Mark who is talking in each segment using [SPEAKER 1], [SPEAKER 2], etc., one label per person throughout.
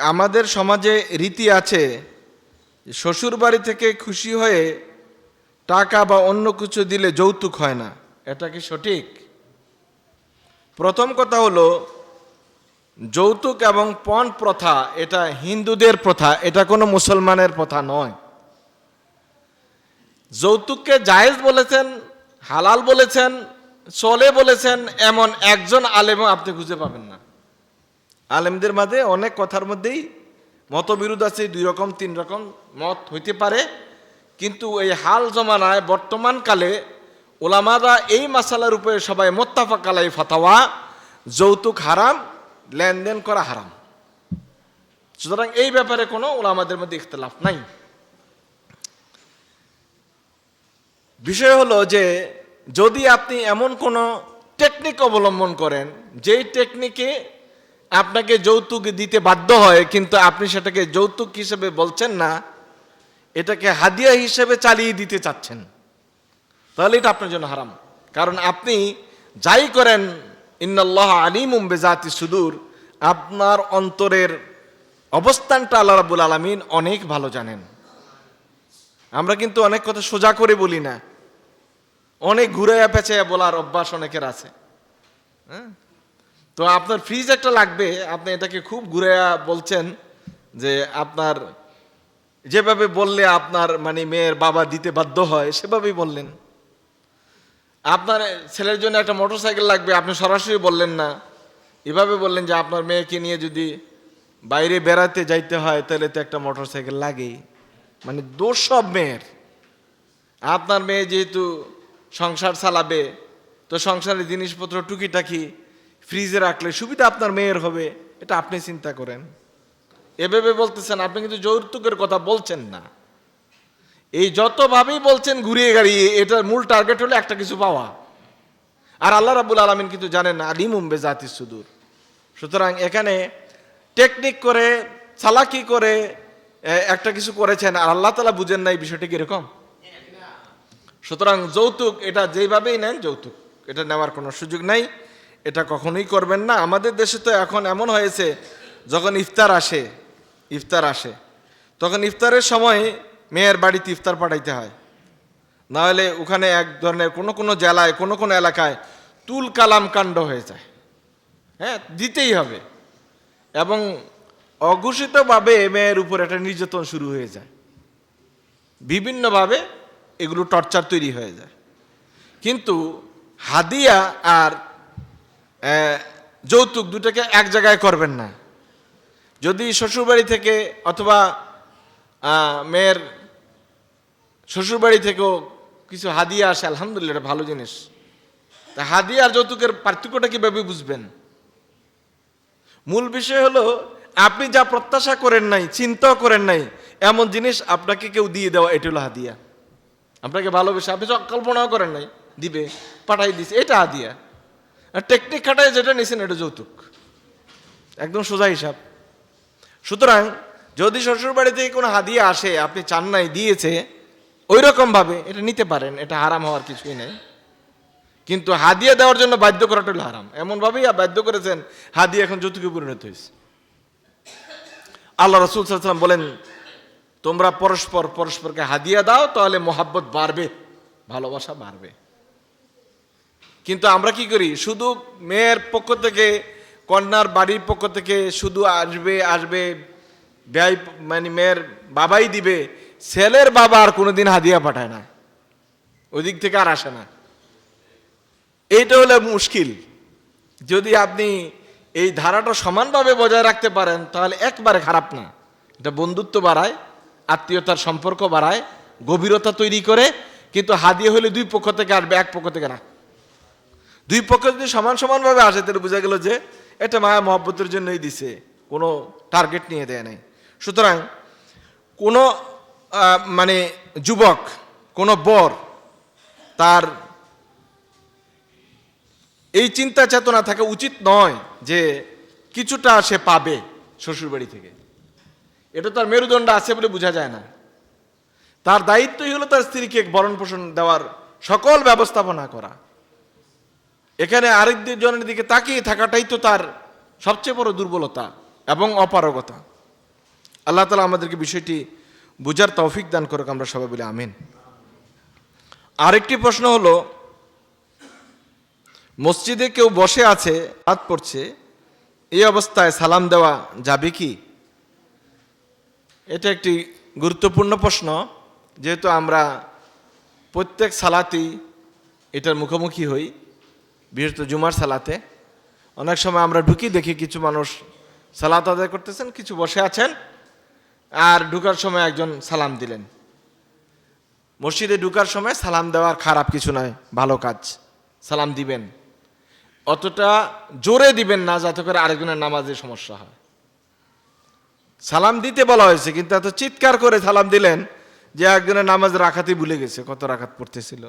[SPEAKER 1] আমাদের সমাজে রীতি আছে শ্বশুর বাড়ি থেকে খুশি হয়ে টাকা বা অন্য কিছু দিলে যৌতুক হয় না। এটা কি সঠিক? প্রথম কথা হলো, যৌতুক এবং পণ প্রথা, এটা হিন্দুদের প্রথা, এটা কোনো মুসলমানের প্রথা নয়। যৌতুককে জায়েজ বলেছেন, হালাল বলেছেন, চলে বলেছেন, এমন একজন আলেমও আপনি খুঁজে পাবেন না। আলেমদের মাঝে অনেক কথার মধ্যেই মতবিরোধ আছে, দুই রকম, তিন রকম মত হইতে পারে। কিন্তু এই হাল জমানায় বর্তমানকালে ওলামারা এই মাসালার উপরে সবাই মোত্তাফাক আলাই ফাতাওয়া, যৌতুক হারাম, লেনদেন করা হারাম। সুতরাং এই ব্যাপারে কোনো ওলামাদের মধ্যে ইখতলাফ নাই। বিষয় হলো যে, যদি আপনি এমন কোনো টেকনিক অবলম্বন করেন, যেই টেকনিকে আপনাকে যৌতুক দিতে বাধ্য হয়, কিন্তু আপনি সেটাকে যৌতুক হিসেবে বলছেন না, এটাকে হাদিয়া হিসেবে চালিয়ে দিতে চাচ্ছেন। তাহলে এটা আপনার জন্য হারাম। কারণ আপনি যাই করেন, ইন্নাল্লাহ আলিমুম বেজাতি সুদূর, আপনার অন্তরের অবস্থানটা আল্লাহ রাবুল আলমিন অনেক ভালো জানেন। আমরা কিন্তু অনেক কথা সোজা করে বলি না। অনেক ঘুরাইয়া পেঁচাইয়া বলার অভ্যাস অনেকের আছে। হ্যাঁ? তো আপনার ফ্রিজ একটা লাগবে, আপনি এটাকে খুব ঘুরাইয়া বলছেন যে আপনার, যেভাবে বললে আপনার মানে মেয়ের বাবা দিতে বাধ্য হয়, সেভাবেই বললেন। আপনার ছেলের জন্য একটা মোটরসাইকেল লাগবে, আপনি সরাসরি বললেন না। এভাবে বললেন যে আপনার মেয়েকে নিয়ে যদি বাইরে বেড়াতে যাইতে হয়, তাহলে তো একটা মোটরসাইকেল লাগেই। মানে দোষ সব মেয়ের। আপনার মেয়ে যেহেতু সংসার চালাবে, তো সংসারের জিনিসপত্র টুকিটাকি ফ্রিজে রাখলে সুবিধা আপনার মেয়ের হবে, এটা আপনি চিন্তা করেন। এভাবে বলতেছেন, আপনি কিন্তু যৌতুকের কথা বলছেন না। এই যতভাবেই বলছেন ঘুরিয়ে গাড়িয়ে, এটার মূল টার্গেট হলো একটা কিছু পাওয়া। আর আল্লাহ রাবুল আলমিন কিন্তু জানেন না আলিমুম্বে জাতি সুদূর। সুতরাং এখানে টেকনিক করে, চালাকি করে একটা কিছু করেছেন, আর আল্লাহ তালা বুঝেন না এই বিষয়টি কীরকম। সুতরাং যৌতুক, এটা যেভাবেই নেন যৌতুক, এটা নেওয়ার কোনো সুযোগ নাই। এটা কখনোই করবেন না। আমাদের দেশে তো এখন এমন হয়েছে, যখন ইফতার আসে ইফতার আসে, তখন ইফতারের সময় মেয়ের বাড়িতে ইফতার পাঠাইতে হয়। নাহলে ওখানে এক ধরনের কোনো কোনো জেলায়, কোনো কোনো এলাকায় তুল কালাম কাণ্ড হয়ে যায়। হ্যাঁ দিতেই হবে। এবং অঘোষিতভাবে মেয়ের উপর একটা নির্যাতন শুরু হয়ে যায়। বিভিন্নভাবে এগুলো টর্চার তৈরি হয়ে যায়। কিন্তু হাদিয়া আর যৌতুক দুটাকে এক জায়গায় করবেন না। যদি শ্বশুরবাড়ি থেকে অথবা মেয়ের শ্বশুরবাড়ি থেকেও কিছু হাদিয়া আসে, আলহামদুলিল্লাহ এটা ভালো জিনিস। তা হাদিয়া আর যৌতুকের পার্থক্যটা কীভাবে বুঝবেন? মূল বিষয় হলো, আপনি যা প্রত্যাশা করেন নাই, চিন্তাও করেন নাই, এমন জিনিস আপনাকে কেউ দিয়ে দেওয়া, এটি হলো হাদিয়া। আপনাকে ভালোবেসে, আপনি কল্পনাও করেন নাই, দিবে, পাঠাই দিছে, এটা হাদিয়া। আর টেকনিক খাটায় যেটা নিছেন এটা যৌতুক। একদম সোজা হিসাব। সুতরাং যদি শ্বশুর বাড়ি থেকে কোনো হাদিয়া আসে, আপনি চান নাই দিয়েছে ওই রকমভাবে এটা নিতে পারেন, এটা হারাম হওয়ার কিছুই নেই। কিন্তু হাদিয়া দেওয়ার জন্য বাধ্য করাটা হলো হারাম। এমনভাবেই বাধ্য করেছেন, হাদিয়া এখন যৌতুকে পরিণত হয়েছে। আল্লাহ রসুল সাল্লাম বলেন, তোমরা পরস্পর, পরস্পরকে হাদিয়া দাও, তাহলে মোহাব্বত বাড়বে, ভালোবাসা বাড়বে। কিন্তু আমরা কি করি? শুধু মেয়ের পক্ষ থেকে, কন্যার বাড়ির পক্ষ থেকে শুধু আসবে আসবে, ব্যয় মানে মেয়ের বাবাই দিবে, ছেলের বাবা আর কোনোদিন হাদিয়া পাঠায় না। ওই দিক থেকে আর আসে না। এইটা হলো মুশকিল। যদি আপনি এই ধারাটা সমানভাবে বজায় রাখতে পারেন, তাহলে একবারে খারাপ না। এটা বন্ধুত্ব বাড়ায়, আত্মীয়তার সম্পর্ক বাড়ায়, গভীরতা তৈরি করে, কিন্তু হাদিয়া হলে দুই পক্ষ থেকে আসবে, এক পক্ষ থেকে না। দুই পক্ষ যদি সমান সমানভাবে আসে, তাহলে বোঝা গেল যে এটা মায়া মহব্বতের জন্যই দিছে, কোনো টার্গেট নিয়ে দেয় নাই। সুতরাং কোনো মানে যুবক, কোনো বর তার এই চিন্তা চেতনা থাকা উচিত নয় যে কিছুটা সে পাবে শ্বশুরবাড়ি থেকে। এটা তার মেরুদণ্ড আছে বলে বোঝা যায় না। তার দায়িত্বই হলো তার স্ত্রীকে ভরণ পোষণ দেওয়ার সকল ব্যবস্থাপনা করা। এখানে আরেক জনের দিকে তাকিয়ে থাকাটাই তো তার সবচেয়ে বড় দুর্বলতা এবং অপারগতা। আল্লাহ তালা আমাদেরকে বিষয়টি বুঝার তৌফিক দান করুক, আমরা সবাই বলি আমিন। আরেকটি প্রশ্ন হলো, মসজিদে কেউ বসে আছে হাত পড়ছে, এই অবস্থায় সালাম দেওয়া যাবে কি? এটা একটি গুরুত্বপূর্ণ প্রশ্ন, যেহেতু আমরা প্রত্যেক সালাতেই এটার মুখোমুখি হই। বিশেষত জুমার সালাতে। অনেক সময় আমরা ঢুকি, দেখি কিছু মানুষ সালাত আদায় করতেছেন, কিছু বসে আছেন, আর ঢুকার সময় একজন সালাম দিলেন। মসজিদে ঢুকার সময় সালাম দেওয়ার খারাপ কিছু নয় ভালো কাজ, সালাম দিবেন। অতটা জোরে দিবেন না, যাতে করে আরেকজনের নামাজে সমস্যা হয়। সালাম দিতে বলা হয়েছে, কিন্তু এত চিৎকার করে সালাম দিলেন যে একজনের নামাজ রাখাতেই ভুলে গেছে, কত রাখাত পড়তেছিল।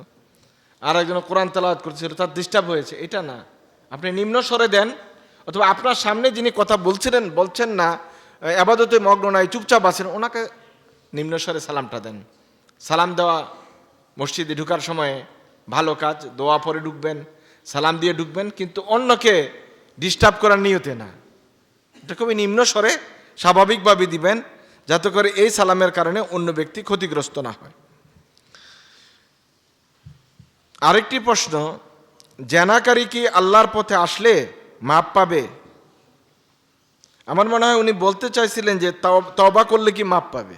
[SPEAKER 1] আর একজন কোরআন তালাওয়াত করতেছিল তার ডিস্টার্ব হয়েছে। এটা না। আপনি নিম্ন স্বরে দেন, অথবা আপনার সামনে যিনি কথা বলছিলেন, বলছেন না আবাদতে মগ্ন নাই, চুপচাপ আছেন, ওনাকে নিম্ন স্বরে সালামটা দেন। সালাম দেওয়া মসজিদে ঢুকার সময়ে ভালো কাজ, দোয়া পরে ঢুকবেন, সালাম দিয়ে ঢুকবেন, কিন্তু অন্যকে ডিস্টার্ব করার নিয়তে না। এটা খুবই নিম্ন স্বরে স্বাভাবিকভাবে দিবেন, যাতে করে এই সালামের কারণে অন্য ব্যক্তি ক্ষতিগ্রস্ত না হয়। আরেকটি প্রশ্ন, জেনাকারী কি আল্লাহর পথে আসলে মাপ পাবে? আমার মনে হয় উনি বলতে চাইছিলেন যে তওবা করলে কি মাপ পাবে?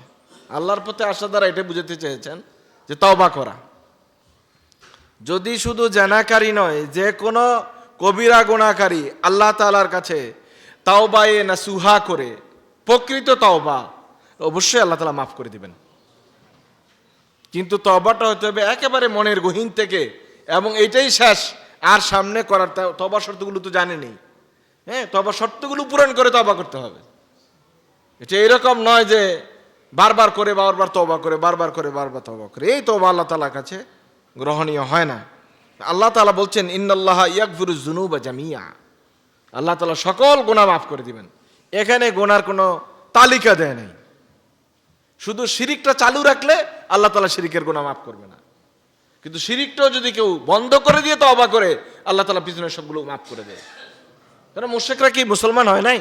[SPEAKER 1] আল্লাহর পথে আসা দ্বারা এটা বুঝাতে চেয়েছেন যে তওবা করা। যদি শুধু জেনাকারী নয়, যে কোনো কবিরা গুণাকারী আল্লাহ তালার কাছে তাওবায়ে না সুহা করে প্রকৃত তাওবা, অবশ্যই আল্লাহ তালা মাফ করে দিবেন। কিন্তু তবাটা হতে হবে একেবারে মনের গহীন থেকে, এবং এটাই শেষ। আর সামনে করার তবা শর্তগুলো তো জানেনি হ্যাঁ তবা শর্তগুলো পূরণ করে তবা করতে হবে। এটা এরকম নয় যে বারবার করে, বারবার তবা করে, বারবার করে, বারবার তবা করে। এই তবা আল্লাহ তালার কাছে গ্রহণীয় হয় না। আল্লাহ তালা বলছেন, ইন্নাল্লাহ ইয়াকফিরু জুনুবা জামিয়া। আল্লাহ তালা সকল গোনা মাফ করে দিবেন। এখানে গোনার কোনো তালিকা দেয় নাই। শুধু শিরিকটা চালু রাখলে আল্লাহ তালা শিরিকের গুণা মাফ করবে না। কিন্তু শিরিকটাও যদি কেউ বন্ধ করে দিয়ে তো অবা করে, আল্লাহ তালা পিছনে সবগুলো মাফ করে দেয়। কারণ মুশেকরা কি মুসলমান হয় নাই?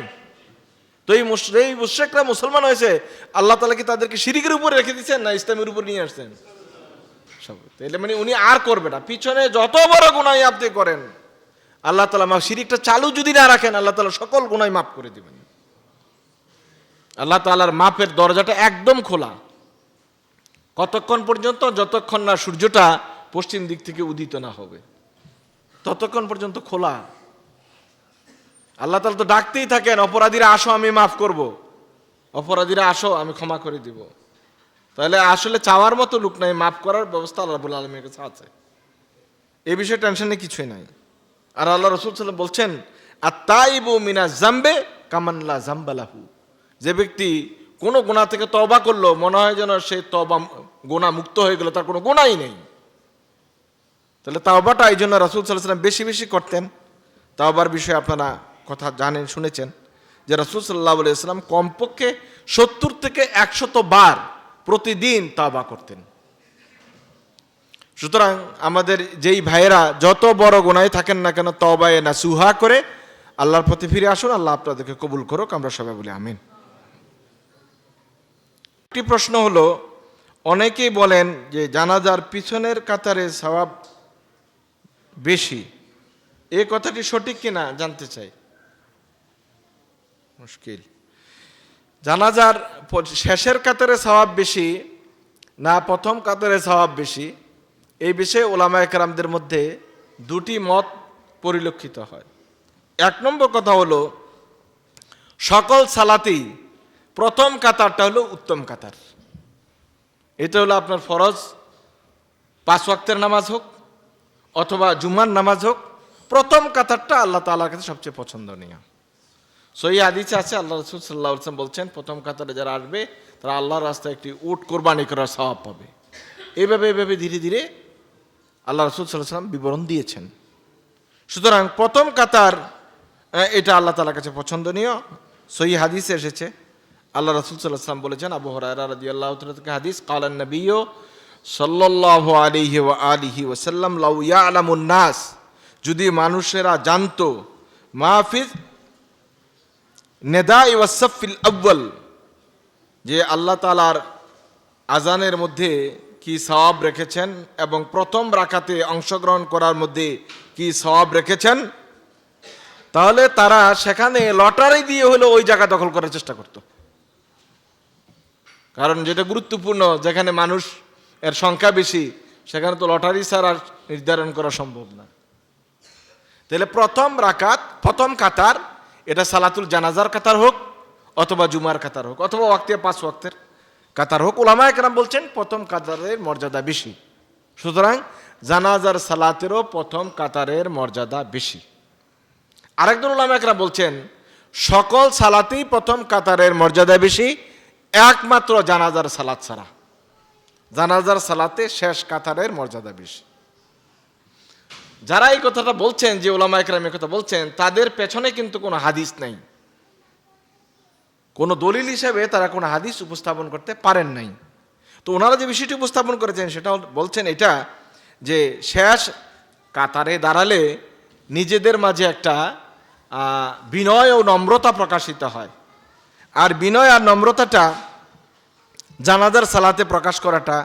[SPEAKER 1] তো এই এই মুশেকরা মুসলমান হয়েছে, আল্লাহ তালা কি তাদেরকে শিরিকের উপরে রেখে দিচ্ছেন না ইসলামের উপর নিয়ে আসছেন? সব তাহলে মানে উনি আর করবে না। পিছনে যত বড় গুণাই আপনি করেন, আল্লাহ তালা মাফ শিরিকটা চালু যদি না রাখেন, আল্লাহ তালা সকল গুণাই মাফ করে দিবেন। আল্লাহ তালার মাপের দরজাটা একদম খোলা। কতক্ষণ পর্যন্ত? যতক্ষণ না সূর্যটা পশ্চিম দিক থেকে উদিত না হবে। ততক্ষণ পর্যন্ত খোলা। আল্লাহ তালা তো ডাকতেই থাকেন, অপরাধীরা আসো, আমি মাফ করব। অপরাধীরা আসো, আমি ক্ষমা করে দিব। তাহলে আসলে চাওয়ার মতো লোক নাই, মাফ করার ব্যবস্থা আল্লাহ রাবুল আলমীর কাছে আছে। এ বিষয়ে টেনশনে কিছুই নাই। আর আল্লাহ রসুল সাল্লাম বলছেন আর তাই তাইবু মিনা জাম্বে কামান্লা জাম্বালাহু যে ব্যক্তি কোনো গোনা থেকে তবা করল, মনে হয় যেন সে তবা গোনা মুক্ত হয়ে গেল, তার কোনো গোনাই নেই। তাহলে তাওবাটা এই জন্য রাসুল সাল্লাহ বেশি বেশি করতেন। তাওবার বিষয়ে আপনারা কথা জানেন, শুনেছেন যে রাসুল সাল্লাহ ইসলাম কমপক্ষে সত্তর থেকে একশত বার প্রতিদিন তাওবা করতেন। সুতরাং আমাদের যেই ভাইয়েরা যত বড় গোনায় থাকেন না কেন তবায় না সুহা করে আল্লাহর প্রতি ফিরে আসুন, আল্লাহ আপনাদেরকে কবুল করুক, আমরা সবাই বলি আমিন। একটি প্রশ্ন হলো অনেকেই বলেন যে জানাজার পিছনের কাতারে স্বভাব বেশি। এই কথাটি সঠিক কিনা জানতে চাই। মুশকিল। জানাজার শেষের কাতারে স্বভাব বেশি না প্রথম কাতারে স্বভাব বেশি, এই বিষয়ে ওলামা একরামদের মধ্যে দুটি মত পরিলক্ষিত হয়। এক নম্বর কথা হলো, সকল সালাতেই প্রথম কাতারটা হলো উত্তম কাতার। এটা হলো আপনার ফরজ। পাঁচ ওয়াক্তের নামাজ হোক অথবা জুমার নামাজ হোক, প্রথম কাতারটা আল্লাহ তাআলার কাছে সবচেয়ে পছন্দনীয়। সই আদিছে আছে, আল্লাহ রসুল সাল্লাহ আসলাম বলছেন, প্রথম কাতারে যারা আসবে, তারা আল্লাহর রাস্তায় একটি উট কোরবানি করার স্বভাব পাবে। এভাবে এভাবে ধীরে ধীরে আল্লাহ রসুল সাল্লাম বিবরণ দিয়েছেন। সুতরাং প্রথম কাতার এটা আল্লাহ তালার কাছে পছন্দনীয়। সই হাদিসে এসেছে আল্লাহ রসুল সাল্লাহ সাল্লাম বলেছেন, আবু থেকে হাদিস কালান নবীয় সাল্লাহ আলিহি ওয়া আলিহি ওসাল্লাম লাউ ইয়ালামুন নাস যদি মানুষেরা জানতো মাহফিজ নেদা ওয়াসফিল আব্বাল যে আল্লাহ তালার আজানের মধ্যে কি সওয়াব রেখেছেন এবং প্রথম রাখাতে অংশগ্রহণ করার মধ্যে কি সওয়াব রেখেছেন, তাহলে তারা সেখানে লটারি দিয়ে হলেও ওই জায়গা দখল করার চেষ্টা করত। কারণ যেটা গুরুত্বপূর্ণ, যেখানে মানুষ এর সংখ্যা বেশি, সেখানে তো লটারি ছাড়া নির্ধারণ করা সম্ভব না। তাহলে প্রথম রাকাত, প্রথম কাতার, এটা সালাতুল জানাজার কাতার হোক অথবা জুমার কাতার হোক, অথবা ওয়াক্তে, পাঁচ ওয়াক্তের কাতার হোক। ওলামা একরাম বলছেন, প্রথম কাতারের মর্যাদা বেশি। সুতরাং জানাজার সালাতেরও প্রথম কাতারের মর্যাদা বেশি। আরেকজন ওলামা একরাম বলছেন, সকল সালাতেই প্রথম কাতারের মর্যাদা বেশি একমাত্র জানাজার সালাত ছাড়া। জানাজার সালাতে শেষ কাতারের মর্যাদা বেশি। যারা এই কথাটা বলছেন, যে ওলামা একরাম কথা বলছেন, তাদের পেছনে কিন্তু কোনো হাদিস নাই। কোনো দলিল হিসেবে তারা কোনো হাদিস উপস্থাপন করতে পারেন নাই। তো ওনারা যে বিষয়টি উপস্থাপন করেছেন, সেটা বলছেন এটা যে শেষ কাতারে দাঁড়ালে নিজেদের মাঝে একটা বিনয় ও নম্রতা প্রকাশিত হয়। আর বিনয় আর নম্রতাটা জানাজার সালাতে প্রকাশ করাটা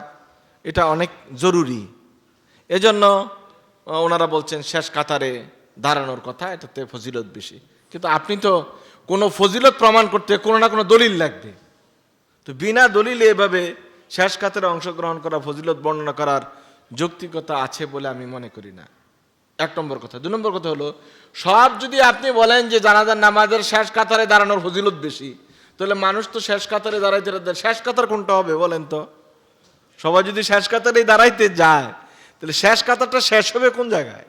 [SPEAKER 1] এটা অনেক জরুরি। এজন্য ওনারা বলছেন, শেষ কাতারে দাঁড়ানোর কথা, এটাতে ফজিলত বেশি। কিন্তু আপনি তো কোনো ফজিলত প্রমাণ করতে কোনো না কোনো দলিল লাগবে। তো বিনা দলিলে এভাবে শেষ কাতারে অংশগ্রহণ করা, ফজিলত বর্ণনা করার যৌক্তিকতা আছে বলে আমি মনে করি না। এক নম্বর কথা। দু নম্বর কথা হলো, সব যদি আপনি বলেন যে জানাজার নামাজের শেষ কাতারে দাঁড়ানোর ফজিলত বেশি তাহলে মানুষ তো শেষ কাতারে দাঁড়াইতে শেষ কাতার কোনটা হবে বলেন তো? সবাই যদি শেষ কাতারেই দাঁড়াইতে যায়, তাহলে শেষ কাতারটা শেষ হবে কোন জায়গায়?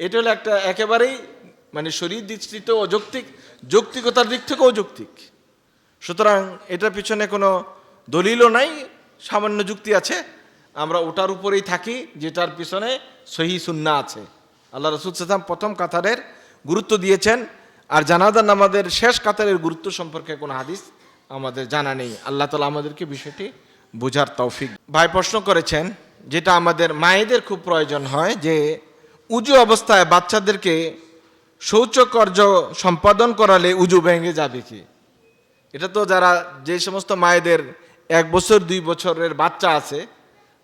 [SPEAKER 1] এটা হলো একটা একেবারেই মানে শরীর দৃষ্টিতে অযৌক্তিক, যৌক্তিকতার দিক থেকে অযৌক্তিক। সুতরাং এটার পিছনে কোনো দলিলও নাই, সামান্য যুক্তি আছে। আমরা ওটার উপরেই থাকি, যেটার পিছনে সহি সুন্না আছে। আল্লাহ রসুল সাল্লাম প্রথম কাতারের গুরুত্ব দিয়েছেন। আর জানাদার নামাদের শেষ কাতারের গুরুত্ব সম্পর্কে কোনো হাদিস আমাদের জানা নেই। আল্লাহ তালা আমাদেরকে বিষয়টি বোঝার তৌফিক ভাই প্রশ্ন করেছেন, যেটা আমাদের মায়েদের খুব প্রয়োজন হয়, যে উজু অবস্থায় বাচ্চাদেরকে শৌচকর্য সম্পাদন করালে উজু ভেঙে যাবে কি? এটা তো যারা যে সমস্ত মায়েদের এক বছর, দুই বছরের বাচ্চা আছে,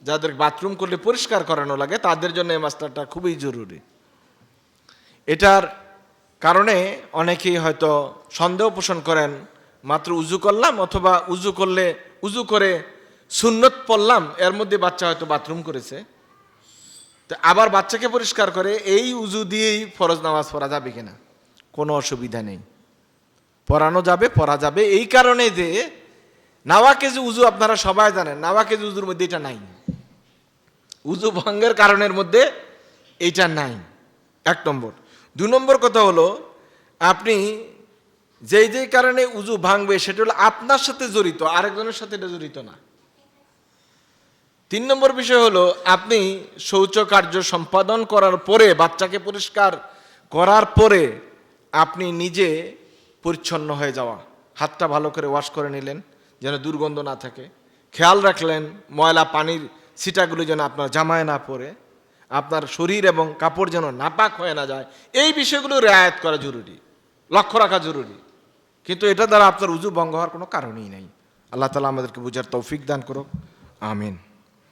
[SPEAKER 1] যাদের বাথরুম করলে পরিষ্কার করানো লাগে, তাদের জন্য এই মাস্টারটা খুবই জরুরি। এটার কারণে অনেকেই হয়তো সন্দেহ পোষণ করেন, মাত্র উজু করলাম অথবা উজু করলে, উজু করে সুন্নত পড়লাম, এর মধ্যে বাচ্চা হয়তো বাথরুম করেছে। তো আবার বাচ্চাকে পরিষ্কার করে, এই উজু দিয়েই ফরজ নামাজ পড়া যাবে কিনা? কোনো অসুবিধা নেই। পড়ানো যাবে, পড়া যাবে। এই কারণে যে নাওয়াকেজ উজু আপনারা সবাই জানেন নাওয়াকেজ উজুর মধ্যে এটা নাই। উজু ভঙ্গের কারণের মধ্যে এইটা নাই। এক নম্বর। দু নম্বর কথা হলো, আপনি যেই যেই কারণে উজু ভাঙবে, সেটা হলো আপনার সাথে জড়িত, আরেকজনের সাথে এটা জড়িত না। তিন নম্বর বিষয় হলো, আপনি শৌচ কার্য সম্পাদন করার পরে, বাচ্চাকে পরিষ্কার করার পরে, আপনি নিজে পরিচ্ছন্ন হয়ে যাওয়া। হাতটা ভালো করে ওয়াশ করে নিলেন, যেন দুর্গন্ধ না থাকে। খেয়াল রাখলেন, ময়লা পানির ছিটাগুলো যেন আপনার জামায় না পড়ে। আপনার শরীর এবং কাপড় যেন নাপাক হয়ে না যায়, এই বিষয়গুলো রেয়ায়ত করা জরুরি, লক্ষ্য রাখা জরুরি। কিন্তু এটা দ্বারা আপনার উজু ভঙ্গ হওয়ার কোনো কারণই নেই। আল্লাহ তালা আমাদেরকে বুঝার তৌফিক দান করুক। আমিন।